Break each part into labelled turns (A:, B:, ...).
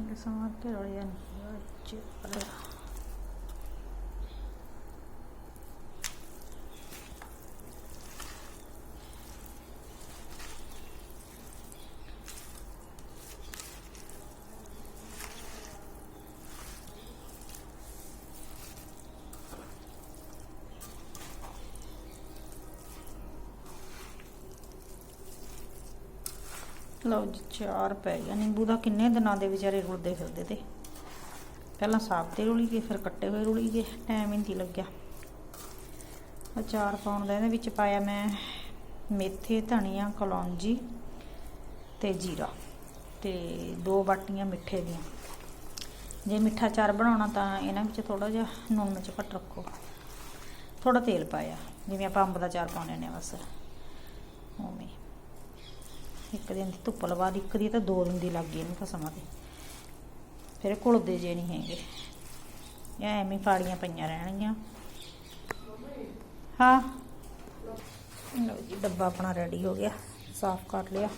A: Thank you so much, Lord. Yan. Lord, ਲਓ ਜੀ, ਚਾਰ ਪੈ ਗਿਆ ਨਿੰਬੂ ਦਾ ਕਿੰਨੇ ਦਿਨਾਂ ਦੇ ਵਿਚਾਰੇ ਰੁਲਦੇ ਫਿਰਦੇ ਤੇ। ਪਹਿਲਾਂ ਸਾਫ਼ ਤੇ ਰੁਲੀ ਗਏ, ਫਿਰ ਕੱਟੇ ਹੋਏ ਰੁਲੀ ਗਏ। ਟਾਈਮ ਹੀ ਨਹੀਂ ਲੱਗਿਆ। ਅਚਾਰ ਪਾਉਣ ਦਾ ਇਹਦੇ ਵਿੱਚ ਪਾਇਆ ਮੈਂ ਮੇਥੇ, ਧਨੀਆ, ਕਲੌਂਜੀ ਤੇ ਜੀਰਾ ਤੇ ਦੋ ਬਾਟੀਆਂ ਮਿੱਠੇ ਦੀਆਂ। ਜੇ ਮਿੱਠਾ ਚਾਰ ਬਣਾਉਣਾ ਤਾਂ ਇਹਨਾਂ ਵਿੱਚ ਥੋੜਾ ਜਿਹਾ ਨੂਣ ਮਿਰਚ ਘੱਟ ਰੱਖੋ। ਥੋੜਾ ਤੇਲ ਪਾਇਆ, ਜਿਵੇਂ ਆਪਾਂ ਅੰਬ ਦਾ ਚਾਰ ਪਾਉਂਦੇ ਨੇ ਬਸ। ਉਵੇਂ। ਇੱਕ ਦਿਨ ਦੀ ਧੁੱਪ ਲਵਾ ਦੀ, ਇੱਕ ਦੀ ਤਾਂ ਦੋ ਦਿਨ ਦੀ ਲੱਗ ਗਈ ਇਹਨੂੰ ਤਾਂ ਸਮਾਂ ਤੇ। ਫਿਰ ਘੁਲਦੇ ਜੇ ਨਹੀਂ ਹੈਗੇ। ਇਹ ਐਵੇਂ ਫਾੜੀਆਂ ਪਈਆਂ ਰਹਿਣਗੀਆਂ। ਹਾਂ। ਲਓ ਜੀ, ਡੱਬਾ ਆਪਣਾ ਰੈਡੀ ਹੋ ਗਿਆ। ਸਾਫ਼ ਕਰ ਲਿਆ।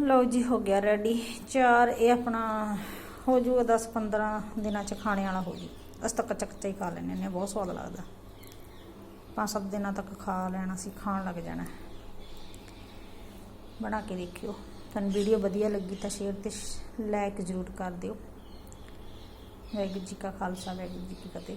A: ਲਓ ਜੀ, ਹੋ ਗਿਆ ਰੈਡੀ ਚਾਰ, ਇਹ ਆਪਣਾ ਹੋ ਜੂਗਾ 10 15 ਦਿਨਾਂ ਚ ਖਾਣੇ ਵਾਲਾ ਹੋ ਜੂ। ਅਸੀਂ ਤਾਂ ਕੱਚਾ ਕੱਚਾ ਹੀ ਖਾ ਲੈਂਦੇ ਨੇ ਬਹੁਤ ਸਵਾਦ ਲੱਗਦਾ। ਪੰਜ ਸੱਤ ਦਿਨਾਂ ਤੱਕ ਖਾ ਲੈਣਾ ਸੀ, ਖਾਣ ਲੱਗ ਜਾਣਾ। ਬਣਾ ਕੇ ਦੇਖਿਓ। ਤੁਹਾਨੂੰ ਵੀਡੀਓ ਵਧੀਆ ਲੱਗੀ ਤਾਂ ਸ਼ੇਅਰ ਤੇ ਲਾਈਕ ਜ਼ਰੂਰ ਕਰ ਦਿਓ। ਵਾਹਿਗੁਰੂ ਜੀ ਕਾ ਖਾਲਸਾ, ਵਾਹਿਗੁਰੂ ਜੀ ਕੀ ਫਤਿਹ।